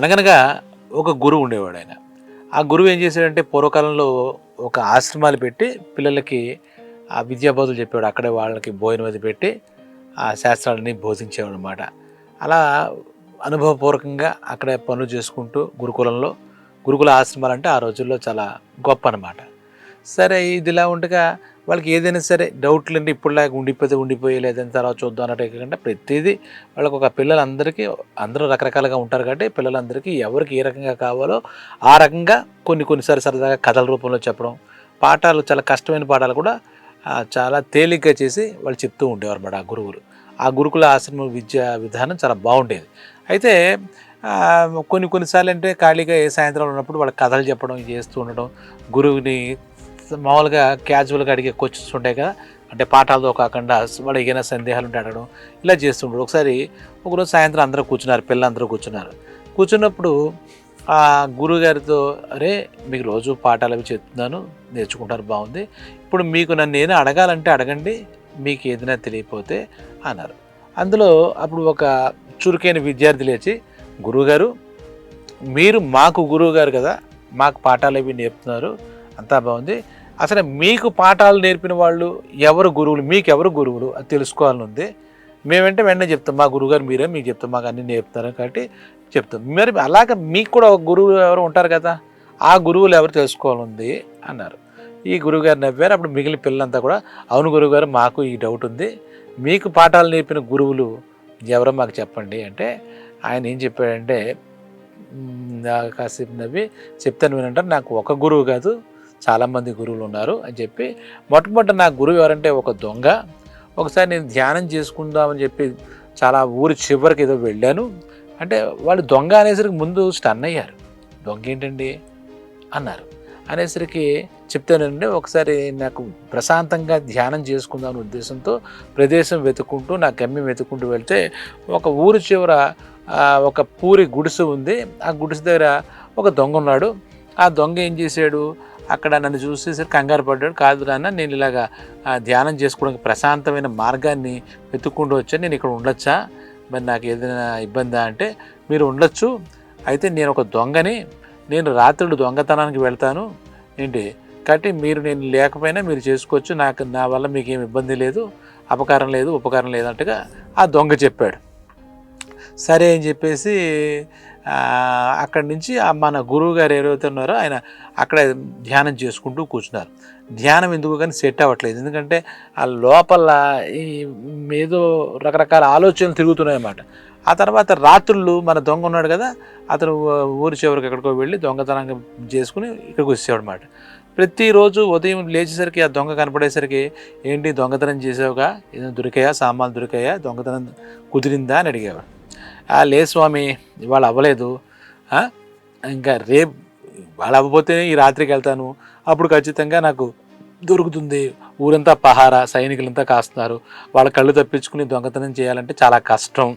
అనగనగా ఒక గురువు ఉండేవాడు ఆయన. ఆ గురువు ఏం చేశాడంటే పూర్వకాలంలో ఒక ఆశ్రమాలు పెట్టి పిల్లలకి ఆ విద్యాబోధులు చెప్పేవాడు. అక్కడే వాళ్ళకి భోజనం అది పెట్టి ఆ శాస్త్రాలని బోధించేవాడు అనమాట అలా అనుభవపూర్వకంగా అక్కడే పనులు చేసుకుంటూ గురుకులంలో గురుకుల ఆశ్రమాలు అంటే ఆ రోజుల్లో చాలా గొప్ప అనమాట సరే ఇది ఇలా ఉండగా వాళ్ళకి ఏదైనా సరే డౌట్లు అంటే ఇప్పుడులాగా ఉండిపోతే ఉండిపోయి లేదని తర్వాత చూద్దాం అన్నట్టు కాకుండా ప్రతిదీ వాళ్ళకి ఒక పిల్లలందరికీ అందరూ రకరకాలుగా ఉంటారు కాబట్టి పిల్లలందరికీ ఎవరికి ఏ రకంగా కావాలో ఆ రకంగా కొన్ని కొన్నిసారి సరదాగా కథల రూపంలో చెప్పడం పాఠాలు చాలా కష్టమైన పాఠాలు కూడా చాలా తేలిగ్గా చేసి వాళ్ళు చెప్తూ ఉండేవారు అన్నమాట ఆ గురువులు. ఆ గురుకుల ఆశ్రమ విద్యా విధానం చాలా బాగుండేది. అయితే కొన్ని కొన్నిసార్లు అంటే ఖాళీగా ఏ సాయంత్రం ఉన్నప్పుడు వాళ్ళ కథలు చెప్పడం చేస్తూ ఉండడం గురువుని మామూలుగా క్యాజువల్గా అడిగే క్వశ్చన్స్ ఉంటాయి కదా. అంటే పాఠాలతో కాకుండా వాళ్ళు ఏదైనా సందేహాలు ఉంటే అడగడం ఇలా చేస్తుంటాడు. ఒకసారి ఒకరోజు సాయంత్రం అందరూ కూర్చున్నారు పిల్లలందరూ కూర్చున్నారు. కూర్చున్నప్పుడు ఆ గురువుగారితో అరే మీకు రోజు పాఠాలు అవి చెప్తున్నాను నేర్చుకుంటారు బాగుంది. ఇప్పుడు మీకు నన్ను నేను అడగాలంటే అడగండి మీకు ఏదైనా తెలియకపోతే అన్నారు. అందులో అప్పుడు ఒక చురుకైన విద్యార్థి లేచి గురువుగారు మీరు మాకు గురువు గారు కదా మాకు పాఠాలు అవి నేర్పుతున్నారు అంతా బాగుంది. అసలు మీకు పాఠాలు నేర్పిన వాళ్ళు ఎవరు గురువులు మీకు ఎవరు గురువులు? అది తెలుసుకోవాలని ఉంది. మేమంటే వెంటనే చెప్తాం మా గురువుగారు మీరే మీకు చెప్తాం మాకు అన్ని నేర్పుతారు కాబట్టి చెప్తాం. మరి అలాగ మీకు కూడా ఒక గురువు ఎవరు ఉంటారు కదా ఆ గురువులు ఎవరు తెలుసుకోవాలని అన్నారు. ఈ గురువుగారు నవ్వారు అప్పుడు మిగిలిన పిల్లలంతా కూడా అవును గురువుగారు మాకు ఈ డౌట్ ఉంది. మీకు పాఠాలు నేర్పిన గురువులు ఎవరో మాకు చెప్పండి అంటే ఆయన ఏం చెప్పాడంటే కాసేపు నవ్వి చెప్తాను వినంటారు నాకు ఒక గురువు కాదు చాలామంది గురువులు ఉన్నారు అని చెప్పి మొట్టమొదటి నా గురువు ఎవరంటే ఒక దొంగ. ఒకసారి నేను ధ్యానం చేసుకుందామని చెప్పి చాలా ఊరి చివరికి ఏదో వెళ్ళాను. అంటే వాళ్ళు దొంగ అనేసరికి ముందు స్టన్ అయ్యారు. దొంగ ఏంటండి? అన్నారు. అనేసరికి చెప్తానండి ఒకసారి నాకు ప్రశాంతంగా ధ్యానం చేసుకుందాం ఉద్దేశంతో ప్రదేశం వెతుక్కుంటూ నా గమ్యం వెతుక్కుంటూ వెళ్తే ఒక ఊరి చివర ఒక పూరి గుడిసె ఉంది. ఆ గుడిసె దగ్గర ఒక దొంగ ఉన్నాడు. ఆ దొంగ ఏం చేశాడు? అక్కడ నన్ను చూసేసరికి కంగారు పడ్డాడు. కాదు నాన్న నేను ఇలాగా ధ్యానం చేసుకోవడానికి ప్రశాంతమైన మార్గాన్ని వెతుక్కుంటూ వచ్చాను నేను ఇక్కడ ఉండొచ్చా? మరి నాకు ఏదైనా ఇబ్బందా? అంటే మీరు ఉండొచ్చు. అయితే నేను ఒక దొంగని నేను రాత్రులు దొంగతనానికి వెళ్తాను. ఏంటి? కాబట్టి మీరు నేను లేకపోయినా మీరు చేసుకోవచ్చు. నాకు నా వల్ల మీకు ఏమి ఇబ్బంది లేదు అపకారం లేదు ఉపకారం లేదంటగా ఆ దొంగ చెప్పాడు. సరే అని చెప్పేసి అక్కడి నుంచి మన గురువు గారు ఎవరైతే ఉన్నారో ఆయన అక్కడ ధ్యానం చేసుకుంటూ కూర్చున్నారు. ధ్యానం ఎందుకు కానీ సెట్ అవ్వట్లేదు. ఎందుకంటే ఆ లోపల ఈ ఏదో రకరకాల ఆలోచనలు తిరుగుతున్నాయన్నమాట. ఆ తర్వాత రాత్రులు మన దొంగ ఉన్నాడు కదా అతను ఊరి చివరికి ఎక్కడికో వెళ్ళి దొంగతనంగా చేసుకుని ఇక్కడికి వచ్చేవాడు అనమాట ప్రతిరోజు ఉదయం లేచేసరికి ఆ దొంగ కనపడేసరికి ఏంటి దొంగతనం చేసావుగా? ఏదైనా దొరికాయా? సామాన్లు దొరికాయా? దొంగతనం కుదిరిందా? అని అడిగేవాడు. లే స్వామి ఇవాళ అవ్వలేదు. ఇంకా రేపు ఇవాళ అవ్వకపోతే ఈ రాత్రికి వెళ్తాను. అప్పుడు ఖచ్చితంగా నాకు దొరుకుతుంది. ఊరంతా పహారా సైనికులంతా కాస్తున్నారు. వాళ్ళ కళ్ళు తప్పించుకుని దొంగతనం చేయాలంటే చాలా కష్టం.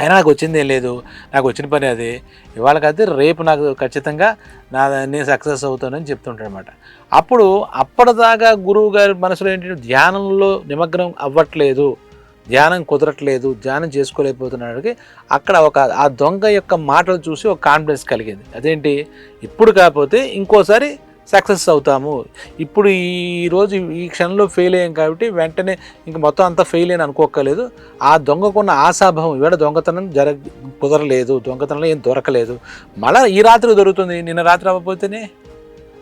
అయినా నాకు వచ్చింది ఏం లేదు. నాకు వచ్చిన పని అది. ఇవాళ కాదు రేపు నాకు ఖచ్చితంగా నా నేను సక్సెస్ అవుతానని చెప్తుంటాడనమాట అప్పుడు అప్పటిదాకా గురువు గారి మనసులో ఏంటంటే ధ్యానంలో నిమగ్నం అవ్వట్లేదు. ధ్యానం కుదరట్లేదు ధ్యానం చేసుకోలేకపోతున్నాడికి అక్కడ ఒక ఆ దొంగ యొక్క మాటలు చూసి ఒక కాన్ఫిడెన్స్ కలిగింది. అదేంటి? ఇప్పుడు కాకపోతే ఇంకోసారి సక్సెస్ అవుతాము. ఇప్పుడు ఈరోజు ఈ క్షణంలో ఫెయిల్ అయ్యాం కాబట్టి వెంటనే ఇంక మొత్తం అంతా ఫెయిల్ అని అనుకోకలేదు ఆ దొంగకున్న ఆశాభావం ఇవాళ దొంగతనం జర కుదరలేదు దొంగతనంలో ఏం దొరకలేదు. మళ్ళీ ఈ రాత్రి దొరుకుతుంది నిన్న రాత్రి అవ్వకపోతేనే?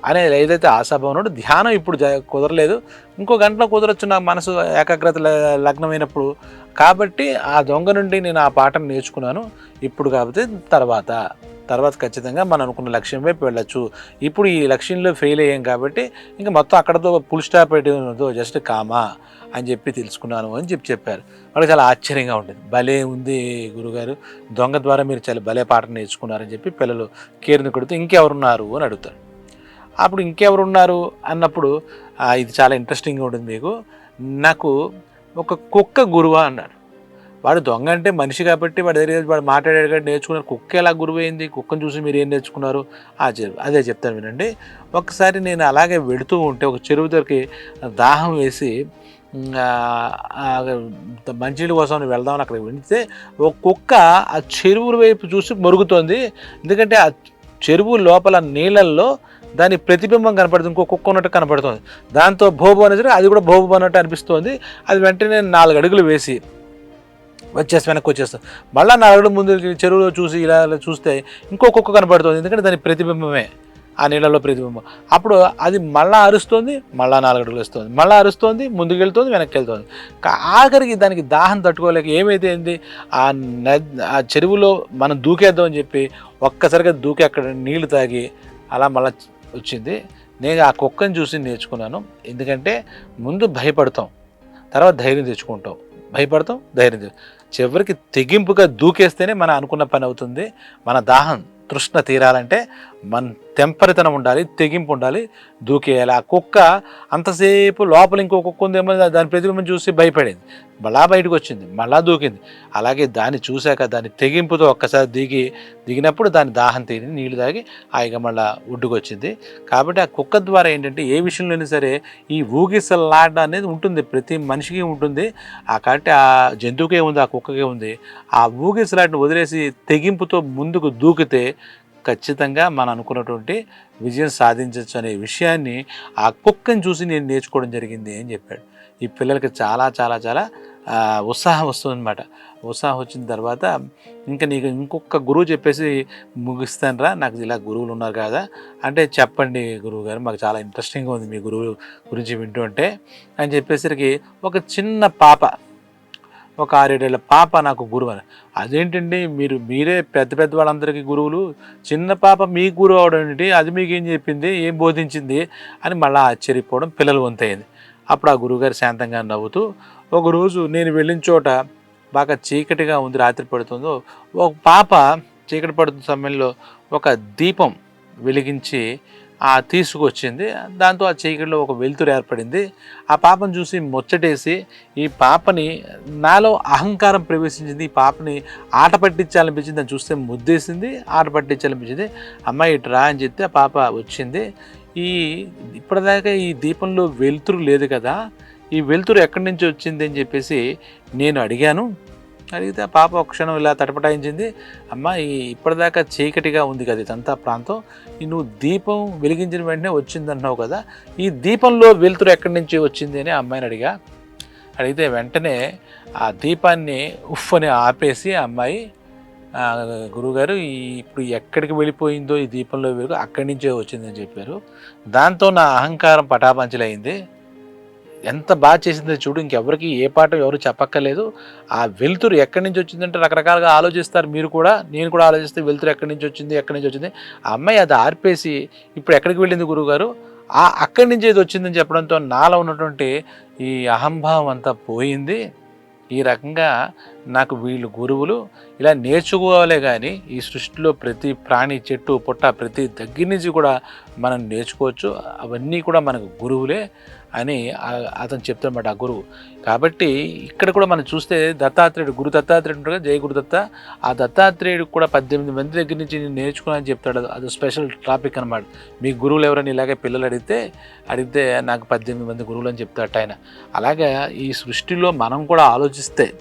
అనే ఏదైతే ఆశాభావం ఉన్నాడో ధ్యానం ఇప్పుడు కుదరలేదు. ఇంకో గంటలో కుదరచ్చు నా మనసు ఏకాగ్రత లగ్నమైనప్పుడు. కాబట్టి ఆ దొంగ నుండి నేను ఆ పాఠం నేర్చుకున్నాను. ఇప్పుడు కాకపోతే తర్వాత. తర్వాత ఖచ్చితంగా మనం అనుకున్న లక్ష్యం వైపు వెళ్ళొచ్చు. ఇప్పుడు ఈ లక్ష్యంలో ఫెయిల్ అయ్యాం కాబట్టి ఇంకా మొత్తం అక్కడతో ఫుల్ స్టాప్ పెట్టినదో జస్ట్ కామా అని చెప్పి తెలుసుకున్నాను అని చెప్పి చెప్పారు. వాళ్ళకి చాలా ఆశ్చర్యంగా ఉంటుంది. భలే ఉంది గురుగారు. దొంగ ద్వారా మీరు చాలా భలే పాట నేర్చుకున్నారని చెప్పి పిల్లలు కేరుని కొడితే ఇంకెవరున్నారు అని అడుగుతారు. అప్పుడు ఇంకెవరున్నారు అన్నప్పుడు ఇది చాలా ఇంట్రెస్టింగ్గా ఉంటుంది మీకు. నాకు ఒక కుక్క గురువా అన్నాడు. వాడు దొంగ అంటే మనిషి కాబట్టి వాడి దగ్గర వాడు మాట్లాడాడు కాబట్టి నేర్చుకున్నారు. కుక్క ఎలా గురువు అయింది కుక్కను చూసి మీరు ఏం నేర్చుకున్నారు? ఆ చెరువు అదే చెప్తాను వినండి. ఒకసారి నేను అలాగే వెళుతూ ఉంటే ఒక చెరువు దగ్గరికి దాహం వేసి మంచినీళ్ళ కోసం వెళ్దామని అక్కడ వెళితే ఒక కుక్క ఆ చెరువు వైపు చూసి మరుగుతోంది. ఎందుకంటే ఆ చెరువు లోపల నీళ్ళల్లో దాని ప్రతిబింబం కనపడుతుంది ఇంకో కుక్క ఉన్నట్టు కనపడుతుంది. దాంతో భోబు అనేది అది కూడా భోబు అన్నట్టు అనిపిస్తుంది. అది వెంటనే నాలుగు అడుగులు వేసి వచ్చేసి వెనక్కి వచ్చేస్తాం మళ్ళీ నాలుగు ముందు చెరువులో చూసి ఇలా ఇలా చూస్తే ఇంకో కుక్క కనపడుతుంది ఎందుకంటే దాని ప్రతిబింబమే. ఆ నీళ్ళలో ప్రతిబింబం. అప్పుడు అది మళ్ళా అరుస్తుంది మళ్ళా నాలుగడుగులు వస్తుంది. మళ్ళా అరుస్తుంది ముందుకు వెళ్తుంది వెనక్కి వెళ్తుంది ఆఖరికి దానికి దాహం తట్టుకోలేక ఏమైతే ఏంది? ఆ నద్ ఆ చెరువులో మనం దూకేద్దాం అని చెప్పి ఒక్కసారిగా దూకి అక్కడ నీళ్ళు తాగి అలా మళ్ళా వచ్చింది. నేను ఆ కుక్కని చూసి నేర్చుకున్నాను. ఎందుకంటే ముందు భయపడతాం తర్వాత ధైర్యం తెచ్చుకుంటాం. భయపడతాం ధైర్యం చివరికి తెగింపుగా దూకేస్తేనే మనం అనుకున్న పని అవుతుంది. మన దాహం తృష్ణ తీరాలంటే మన తెంపరితనం ఉండాలి తెగింపు ఉండాలి దూకేయాలి. ఆ కుక్క అంతసేపు లోపల ఇంకో కుక్క ఉందేమో దాని ప్రతిబింబం చూసి భయపడింది. మళ్ళా బయటకు వచ్చింది మళ్ళా దూకింది. అలాగే దాన్ని చూశాక దాని తెగింపుతో ఒక్కసారి దిగి దిగినప్పుడు దాని దాహం తీరి నీళ్ళు తాగి హాయిగా మళ్ళా ఒడ్డుకు వచ్చింది కాబట్టి ఆ కుక్క ద్వారా ఏంటంటే ఏ విషయంలోనే సరే ఈ ఊగిసలాట అనేది ఉంటుంది ప్రతి మనిషికి ఉంటుంది. ఆ కాబట్టి ఆ జంతువుకే ఉంది ఆ కుక్కకే ఉంది. ఆ ఊగిసలాటను వదిలేసి తెగింపుతో ముందుకు దూకితే ఖచ్చితంగా మనం అనుకున్నటువంటి విజయం సాధించవచ్చు అనే విషయాన్ని ఆ కుక్కని చూసి నేను నేర్చుకోవడం జరిగింది అని చెప్పాడు. ఈ పిల్లలకి చాలా చాలా చాలా ఉత్సాహం వస్తుందన్నమాట. ఉత్సాహం వచ్చిన తర్వాత ఇంకా నీకు ఇంకొక గురువు చెప్పేసి ముగిస్తానరా నాకు ఇలా గురువులు ఉన్నారు కదా అంటే చెప్పండి గురువు గారు మాకు చాలా ఇంట్రెస్టింగ్గా ఉంది మీ గురువు గురించి వింటుంటే అని చెప్పేసరికి ఒక చిన్న పాప ఒక ఆరేడేళ్ళ పాప నాకు గురువు అని. అదేంటండి మీరు మీరే పెద్ద పెద్ద వాళ్ళందరికీ గురువులు. చిన్న పాప మీ గురువు అవడం ఏంటి? అది మీకు ఏం చెప్పింది? ఏం బోధించింది? అని మళ్ళీ ఆశ్చర్యపోవడం పిల్లలు వంతయింది. అప్పుడు ఆ గురువుగారు శాంతంగా నవ్వుతూ ఒకరోజు నేను వెళ్ళిన చోట బాగా చీకటిగా ఉంది రాత్రి పడుతుందో ఒక పాప చీకటి పడుతున్న సమయంలో ఒక దీపం వెలిగించి తీసుకొచ్చింది. దాంతో ఆ చీకటిలో ఒక వెలుతురు ఏర్పడింది. ఆ పాపను చూసి ముచ్చటేసి ఈ పాపని నాలో అహంకారం ప్రవేశించింది. ఈ పాపని ఆట పట్టించాలనిపించింది. దాన్ని చూస్తే ముద్దేసింది. ఆట పట్టించాలనిపించింది. అమ్మాయి ఇటు రా అని చెప్తే ఆ పాప వచ్చింది. ఈ ఇప్పటిదాకా ఈ దీపంలో వెలుతురు లేదు కదా. ఈ వెలుతురు ఎక్కడి నుంచి వచ్చింది అని చెప్పేసి నేను అడిగాను. అడిగితే ఆ పాప ఒక క్షణం ఇలా తటపటాయించింది అమ్మ ఈ ఇప్పటిదాకా చీకటిగా ఉంది కదా ఇదంతా ప్రాంతం ఈ నువ్వు దీపం వెలిగించిన వెంటనే వచ్చిందన్నావు కదా ఈ దీపంలో వెలుతురు ఎక్కడి నుంచి వచ్చింది? అని అమ్మాయిని అడిగా. అడిగితే వెంటనే ఆ దీపాన్ని ఉఫ్ అని ఆపేసి ఆ అమ్మాయి గురువుగారు ఇప్పుడు ఎక్కడికి వెళ్ళిపోయిందో ఈ దీపంలో వెలుగు అక్కడి నుంచే వచ్చిందని చెప్పారు. దాంతో నా అహంకారం పటాపంచలైంది. ఎంత బాగా చేసిందో చూడు ఇంకెవరికి ఏ పాట ఎవరు చెప్పక్కర్లేదు. ఆ వెలుతురు ఎక్కడి నుంచి వచ్చిందంటే రకరకాలుగా ఆలోచిస్తారు మీరు కూడా. నేను కూడా ఆలోచిస్తే వెలుతురు ఎక్కడి నుంచి వచ్చింది ఎక్కడి నుంచి వచ్చింది. ఆ అమ్మాయి అది ఆర్పేసి ఇప్పుడు ఎక్కడికి వెళ్ళింది గురువుగారు? ఆ అక్కడి నుంచి ఇది వచ్చిందని చెప్పడంతో నాలో ఉన్నటువంటి ఈ అహంభావం అంతా పోయింది. ఈ రకంగా నాకు వీళ్ళు గురువులు ఇలా నేర్చుకోవాలే కానీ ఈ సృష్టిలో ప్రతి ప్రాణి చెట్టు పుట్ట ప్రతి దగ్గర నుంచి కూడా మనం నేర్చుకోవచ్చు. అవన్నీ కూడా మనకు గురువులే. అని అతను చెప్తాడన్నమాట ఆ గురువు. కాబట్టి ఇక్కడ కూడా మనం చూస్తే దత్తాత్రేయుడు గురు దత్తాత్రేయుడు ఉంటాడు కదా, జయ గురుదత్త ఆ దత్తాత్రేయుడు కూడా పద్దెనిమిది మంది దగ్గర నుంచి నేను నేర్చుకున్నానని చెప్తాడు. అది- స్పెషల్ టాపిక్ అనమాట మీ గురువులు ఎవరైనా ఇలాగే పిల్లలు అడిగితే అడిగితే నాకు పద్దెనిమిది మంది గురువులు అని చెప్తాడు ఆయన. అలాగే ఈ సృష్టిలో మనం కూడా ఆలోచిస్తే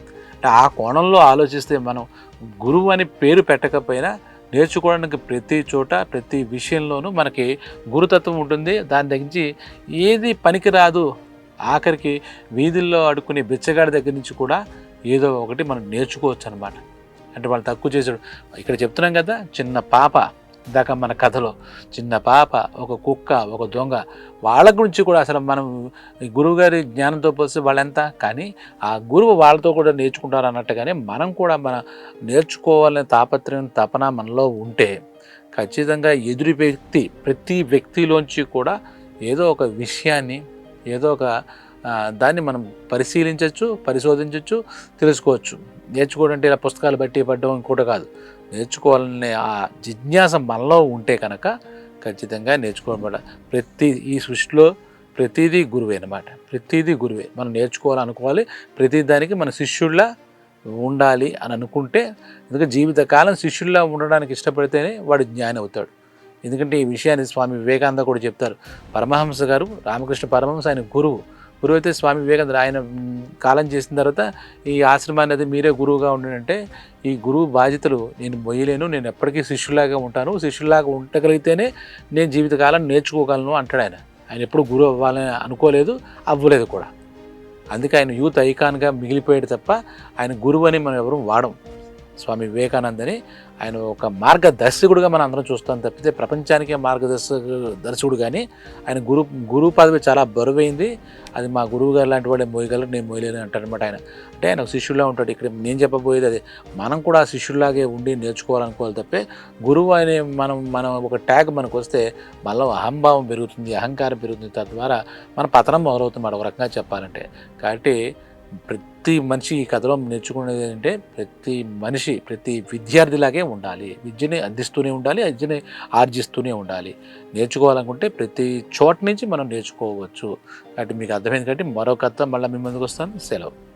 ఆ కోణంలో ఆలోచిస్తే మనం గురువు అని పేరు పెట్టకపోయినా నేర్చుకోవడానికి ప్రతి చోట ప్రతి విషయంలోనూ మనకి గురుతత్వం ఉంటుంది. దాని తగ్గించి ఏది పనికిరాదు. ఆఖరికి వీధుల్లో ఆడుకునే బిచ్చగాడి దగ్గర నుంచి కూడా ఏదో ఒకటి మనం నేర్చుకోవచ్చు అనమాట అంటే వాళ్ళు తక్కువ చేసాడు ఇక్కడ చెప్తున్నాం కదా చిన్న పాప. ఇందాక మన కథలో చిన్న పాప ఒక కుక్క ఒక దొంగ వాళ్ళ గురించి కూడా అసలు మనం గురువుగారి జ్ఞానంతో పోస్తే వాళ్ళెంత కానీ ఆ గురువు వాళ్ళతో కూడా నేర్చుకుంటారు అన్నట్టుగానే మనం కూడా మన నేర్చుకోవాలనే తాపత్రయం తపన మనలో ఉంటే ఖచ్చితంగా ఎదురు వ్యక్తి ప్రతి వ్యక్తిలోంచి కూడా ఏదో ఒక విషయాన్ని ఏదో ఒక దాన్ని మనం పరిశీలించవచ్చు పరిశోధించవచ్చు తెలుసుకోవచ్చు. నేర్చుకోవడం అంటే ఇలా పుస్తకాలు బట్టి పడ్డం ఇంకోటి కాదు. నేర్చుకోవాలనే ఆ జిజ్ఞాస మనలో ఉంటే కనుక ఖచ్చితంగా నేర్చుకోవడం ప్రతి ఈ సృష్టిలో ప్రతిదీ గురువే అనమాట ప్రతిదీ గురువే. మనం నేర్చుకోవాలనుకోవాలి. ప్రతి దానికి మన శిష్యుల్లా ఉండాలి అని అనుకుంటే ఎందుకంటే జీవితకాలం శిష్యుల్లా ఉండడానికి ఇష్టపడితేనే వాడు జ్ఞాని అవుతాడు. ఎందుకంటే ఈ విషయాన్ని స్వామి వివేకానంద కూడా చెప్తారు. పరమహంస గారు రామకృష్ణ పరమహంస ఆయన గురువు. గురువు అయితే స్వామి వివేకానంద ఆయన కాలం చేసిన తర్వాత ఈ ఆశ్రమాన్ని అది మీరే గురువుగా ఉండంటే ఈ గురువు బాధ్యతలు నేను మొయ్యలేను నేను ఎప్పటికీ శిష్యులాగా ఉంటాను శిష్యులాగా ఉండగలిగితేనే నేను జీవితకాలం నేర్చుకోగలను అంటాడు ఆయన. ఆయన ఎప్పుడు గురువు అవ్వాలని అనుకోలేదు అవ్వలేదు కూడా. అందుకే ఆయన యూత్ ఐకాన్గా మిగిలిపోయాడు తప్ప ఆయన గురువు అని మనం ఎవరు వాడం. స్వామి వివేకానందని ఆయన ఒక మార్గదర్శకుడుగా మనం అందరం చూస్తాం తప్పితే ప్రపంచానికే మార్గదర్శకు దర్శకుడు కానీ ఆయన గురు గురువు పదవి చాలా బరువైంది. అది మా గురువు గారు లాంటి వాళ్ళే మోయగలరు నేను మోయలేను అంటాడు అనమాట ఆయన. అంటే ఆయన ఒక శిష్యులా ఉంటాడు. ఇక్కడ నేను చెప్పబోయేది అది. మనం కూడా శిష్యుల్లాగే శిష్యులాగే ఉండి నేర్చుకోవాలనుకోవాలి తప్పే. గురువు అనే మనం మనం ఒక ట్యాగ్ మనకు వస్తే మనలో అహంభావం పెరుగుతుంది అహంకారం పెరుగుతుంది. తద్వారా మన పతనం మొదలవుతుంది ఒక రకంగా చెప్పాలంటే. కాబట్టి ప్రతి మనిషి ఈ కథలో నేర్చుకునేది ఏంటంటే ప్రతి మనిషి ప్రతి విద్యార్థిలాగే ఉండాలి. విద్యని అందిస్తూనే ఉండాలి విద్యని ఆర్జిస్తూనే ఉండాలి. నేర్చుకోవాలనుకుంటే ప్రతి చోట నుంచి మనం నేర్చుకోవచ్చు. కాబట్టి మీకు అర్థమైంది కాబట్టి మరో కథ మళ్ళీ మీ ముందుకు వస్తాను. సెలవు.